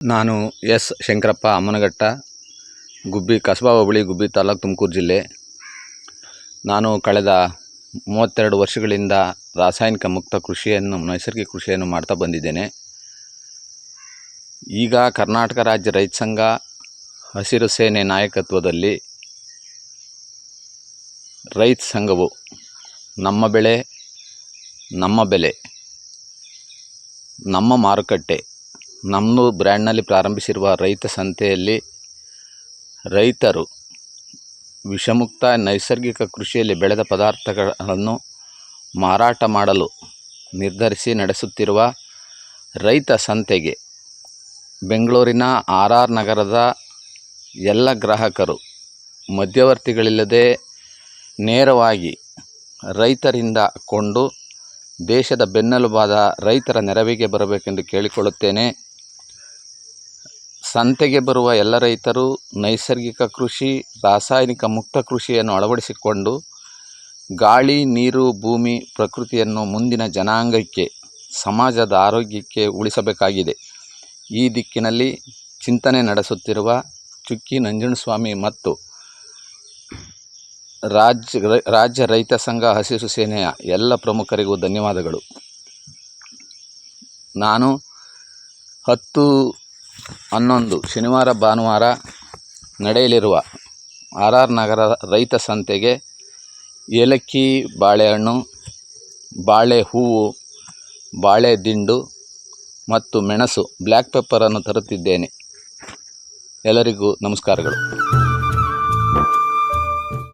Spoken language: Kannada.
ನಾನು ಎಸ್. ಶಂಕರಪ್ಪ ಅಮ್ಮನಘಟ್ಟ ಗುಬ್ಬಿ ಕಸಬಾ ಹೋಬಳಿ, ಗುಬ್ಬಿ ತಾಲೂಕು ತುಮಕೂರು ಜಿಲ್ಲೆ. ನಾನು ಕಳೆದ ಮೂವತ್ತೆರಡು ವರ್ಷಗಳಿಂದ ರಾಸಾಯನಿಕ ಮುಕ್ತ ಕೃಷಿಯನ್ನು, ನೈಸರ್ಗಿಕ ಕೃಷಿಯನ್ನು ಮಾಡ್ತಾ ಬಂದಿದ್ದೇನೆ. ಈಗ ಕರ್ನಾಟಕ ರಾಜ್ಯ ರೈತ ಸಂಘ ಹಸಿರು ಸೇನೆ ನಾಯಕತ್ವದಲ್ಲಿ ರೈತ ಸಂಘವು ನಮ್ಮ ಬೆಳೆ, ನಮ್ಮ ಬೆಲೆ, ನಮ್ಮ ಮಾರುಕಟ್ಟೆ ನಮ್ಮದು ಬ್ರ್ಯಾಂಡ್ನಲ್ಲಿ ಪ್ರಾರಂಭಿಸಿರುವ ರೈತ ಸಂತೆಯಲ್ಲಿ ರೈತರು ವಿಷಮುಕ್ತ ನೈಸರ್ಗಿಕ ಕೃಷಿಯಲ್ಲಿ ಬೆಳೆದ ಪದಾರ್ಥಗಳನ್ನು ಮಾರಾಟ ಮಾಡಲು ನಿರ್ಧರಿಸಿ ನಡೆಸುತ್ತಿರುವ ರೈತ ಸಂತೆಗೆ ಬೆಂಗಳೂರಿನ ಆರ್ ಆರ್ ನಗರದ ಎಲ್ಲ ಗ್ರಾಹಕರು ಮಧ್ಯವರ್ತಿಗಳಿಲ್ಲದೆ ನೇರವಾಗಿ ರೈತರಿಂದ ಕೊಂಡು ದೇಶದ ಬೆನ್ನೆಲುಬಾದ ರೈತರ ನೆರವಿಗೆ ಬರಬೇಕೆಂದು ಕೇಳಿಕೊಳ್ಳುತ್ತೇನೆ. ಸಂತೆಗೆ ಬರುವ ಎಲ್ಲ ರೈತರು ನೈಸರ್ಗಿಕ ಕೃಷಿ, ರಾಸಾಯನಿಕ ಮುಕ್ತ ಕೃಷಿಯನ್ನು ಅಳವಡಿಸಿಕೊಂಡು ಗಾಳಿ, ನೀರು, ಭೂಮಿ, ಪ್ರಕೃತಿಯನ್ನು ಮುಂದಿನ ಜನಾಂಗಕ್ಕೆ, ಸಮಾಜದ ಆರೋಗ್ಯಕ್ಕೆ ಉಳಿಸಬೇಕಾಗಿದೆ. ಈ ದಿಕ್ಕಿನಲ್ಲಿ ಚಿಂತನೆ ನಡೆಸುತ್ತಿರುವ ಚುಕ್ಕಿ ನಂಜನಸ್ವಾಮಿ ಮತ್ತು ರಾಜ್ಯ ರಾಜ್ಯ ರೈತ ಸಂಘ ಹಸಿರು ಸೇನೆಯ ಎಲ್ಲ ಪ್ರಮುಖರಿಗೂ ಧನ್ಯವಾದಗಳು. ನಾನು ಹತ್ತು ಹನ್ನೊಂದು, ಶನಿವಾರ, ಭಾನುವಾರ ನಡೆಯಲಿರುವ ಆರ್ ಆರ್ ನಗರ ರೈತ ಸಂತೆಗೆ ಏಲಕ್ಕಿ, ಬಾಳೆಹಣ್ಣು ಬಾಳೆ ಹೂವು ಬಾಳೆ ದಿಂಡು ಮತ್ತು ಮೆಣಸು ಬ್ಲ್ಯಾಕ್ ಪೆಪ್ಪರನ್ನು ತರುತ್ತಿದ್ದೇನೆ. ಎಲ್ಲರಿಗೂ ನಮಸ್ಕಾರಗಳು.